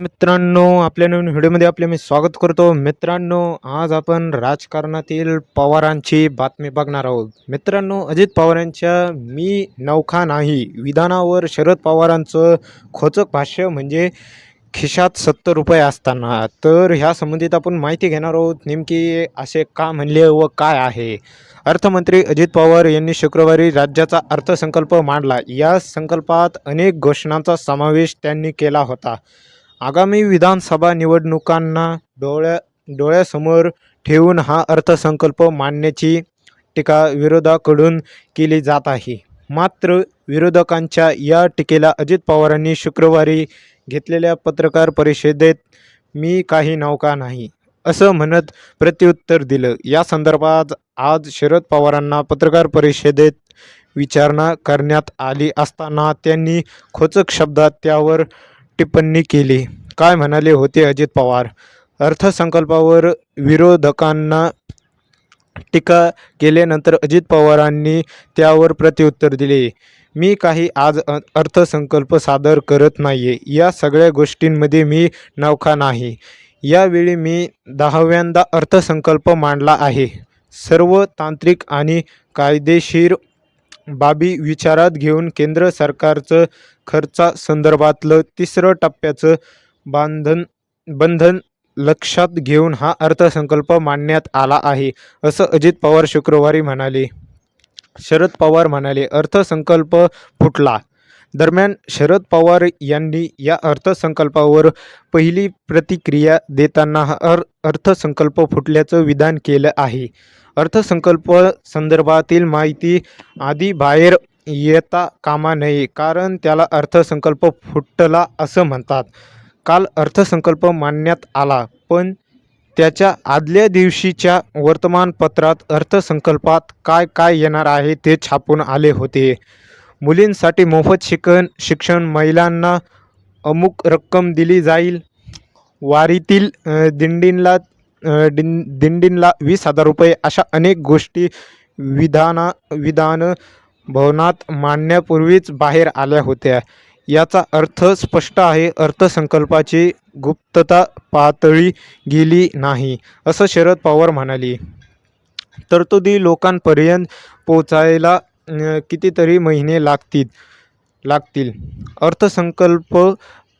मित्रांनो आपल्या नवीन व्हिडिओमध्ये आपले मी स्वागत करतो. मित्रांनो आज आपण राजकारणातील पवारांची बातमी बघणार आहोत. मित्रांनो अजित पवारांच्या मी नौखा नाही. विधानावर शरद पवारांचं खोचक भाष्य म्हणजे खिशात सत्तर रुपये असताना. तर ह्या संबंधित आपण माहिती घेणार आहोत. नेमकी असे का म्हणले व काय आहे? अर्थमंत्री अजित पवार यांनी शुक्रवारी राज्याचा अर्थसंकल्प मांडला. या संकल्पात अनेक घोषणांचा समावेश त्यांनी केला होता. आगामी विधानसभा निवडणुकांना डोळ्या डोळ्यासमोर ठेवून हा अर्थसंकल्प मांडण्याची टीका विरोधाकडून केली जात आहे. मात्र विरोधकांच्या या टीकेला अजित पवारांनी शुक्रवारी घेतलेल्या पत्रकार परिषदेत मी काही नौका नाही असं म्हणत प्रत्युत्तर दिलं. या संदर्भात आज शरद पवारांना पत्रकार परिषदेत विचारणा करण्यात आली असताना त्यांनी खोचक शब्दात त्यावर टिप्पणी केली. काय म्हणाले होते अजित पवार? अर्थसंकल्पावर विरोधकांना टीका केल्यानंतर अजित पवारांनी त्यावर प्रत्युत्तर दिले. मी काही आज अर्थसंकल्प सादर करत नाही आहे या सगळ्या गोष्टींमध्ये मी नौखा नाही. यावेळी मी दहाव्यांदा अर्थसंकल्प मांडला आहे. सर्व तांत्रिक आणि कायदेशीर बाबी विचारात घेऊन केंद्र सरकारचं खर्चासंदर्भातलं तिसरं टप्प्याचं बांधन बंधन लक्षात घेऊन हा अर्थसंकल्प मांडण्यात आला आहे असं अजित पवार शुक्रवारी म्हणाले. शरद पवार म्हणाले अर्थसंकल्प फुटला. दरम्यान शरद पवार यांनी या अर्थसंकल्पावर पहिली प्रतिक्रिया देताना हा अर अर्थसंकल्प फुटल्याचं विधान केलं आहे. अर्थसंकल्प संदर्भातील माहिती आधी बाहेर येता कामा नये कारण त्याला अर्थसंकल्प फुटला असं म्हणतात. काल अर्थसंकल्प मांडण्यात आला पण त्याच्या आदल्या दिवशीच्या वर्तमानपत्रात अर्थसंकल्पात काय काय येणार आहे ते छापून आले होते. मुलींसाठी मोफत शिकण शिक्षण महिलांना अमुक रक्कम दिली जाईल. वारीतील दिंडींला डिन दिंडींला वीस हजार रुपये अशा अनेक गोष्टी विधाना विधान भवनात मांडण्यापूर्वीच बाहेर आल्या होत्या. याचा अर्थ स्पष्ट आहे अर्थसंकल्पाची गुप्तता पातळी गेली नाही असं शरद पवार म्हणाले. तरतुदी लोकांपर्यंत पोचायला कितीतरी महिने लागतील लागतील. अर्थसंकल्प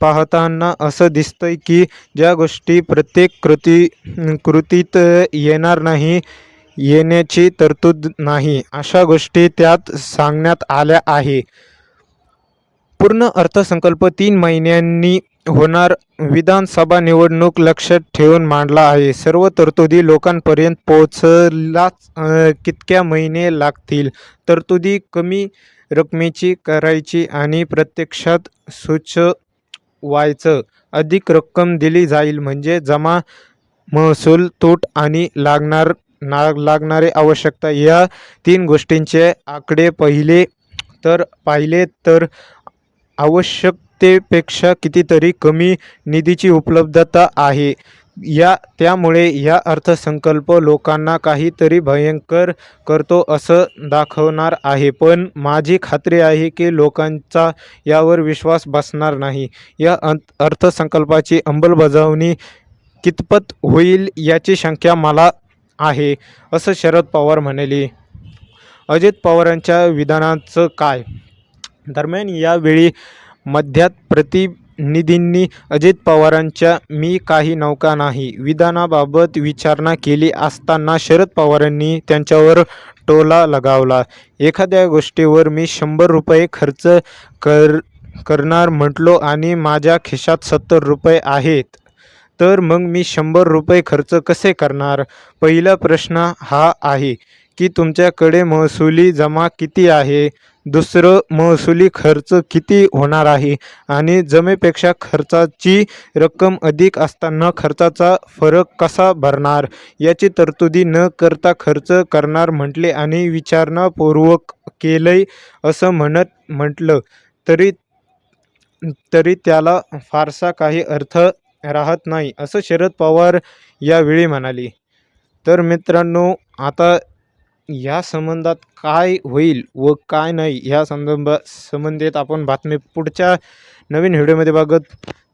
पाहताना असं दिसतंय की ज्या गोष्टी प्रत्येक कृती कृतीत येणार नाही येण्याची तरतूद नाही अशा गोष्टी त्यात सांगण्यात आल्या आहे. पूर्ण अर्थसंकल्प तीन महिन्यांनी होणार. विधानसभा निवडणूक लक्षात ठेवून मांडला आहे. सर्व तरतुदी लोकांपर्यंत पोहोचलाच कितक्या महिने लागतील? तरतुदी कमी रकमेची करायची आणि प्रत्यक्षात व्हायचं अधिक रक्कम दिली जाईल म्हणजे जमा महसूल तूट आणि लागणार ना लागणारे आवश्यकता. या तीन गोष्टींचे आकडे पहिले तर पाहिले तर आवश्यकतेपेक्षा कितीतरी कमी निधीची उपलब्धता आहे. या त्यामुळे या अर्थसंकल्प लोकांना काहीतरी भयंकर करतो असं दाखवणार आहे. पण माझी खात्री आहे की लोकांचा यावर विश्वास बसणार नाही. या अंत अर्थसंकल्पाची अंमलबजावणी कितपत होईल याची शंका मला आहे असं शरद पवार म्हणाले. अजित पवारांच्या विधानाचं काय? दरम्यान यावेळी मध्यात प्रति निधींनी अजित पवारांच्या मी काही नौका नाही विधानाबाबत विचारणा केली असताना शरद पवारांनी त्यांच्यावर टोला लगावला. एखाद्या गोष्टीवर मी शंभर रुपये खर्च कर करणार म्हटलो आणि माझ्या खिशात सत्तर रुपये आहेत तर मग मी शंभर रुपये खर्च कसे करणार? पहिला प्रश्न हा आहे की तुमच्याकडे महसुली जमा किती आहे? दुसरं महसुली खर्च किती होणार आहे? आणि जमेपेक्षा खर्चाची रक्कम अधिक असताना खर्चाचा फरक कसा भरणार? याची तरतुदी न करता खर्च करणार म्हटले आणि विचारणापूर्वक केलंय असं म्हणत म्हटलं तरी तरी त्याला फारसा काही अर्थ राहत नाही असं शरद पवार यावेळी म्हणाले. तर मित्रांनो आता या संबंधात काय होईल व काय नाही ह्या संदर्भ संबंधित आपण बातमी पुढच्या नवीन व्हिडिओमध्ये बघत.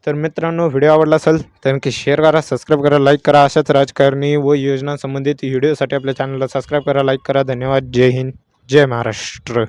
तर मित्रांनो व्हिडिओ आवडला असेल तर नक्की शेअर करा सबस्क्राईब करा लाईक करा. अशाच राजकारणी व योजनांसंबंधित व्हिडिओसाठी आपल्या चॅनलला सबस्क्राईब करा लाईक करा. धन्यवाद. जय हिंद. जय महाराष्ट्र.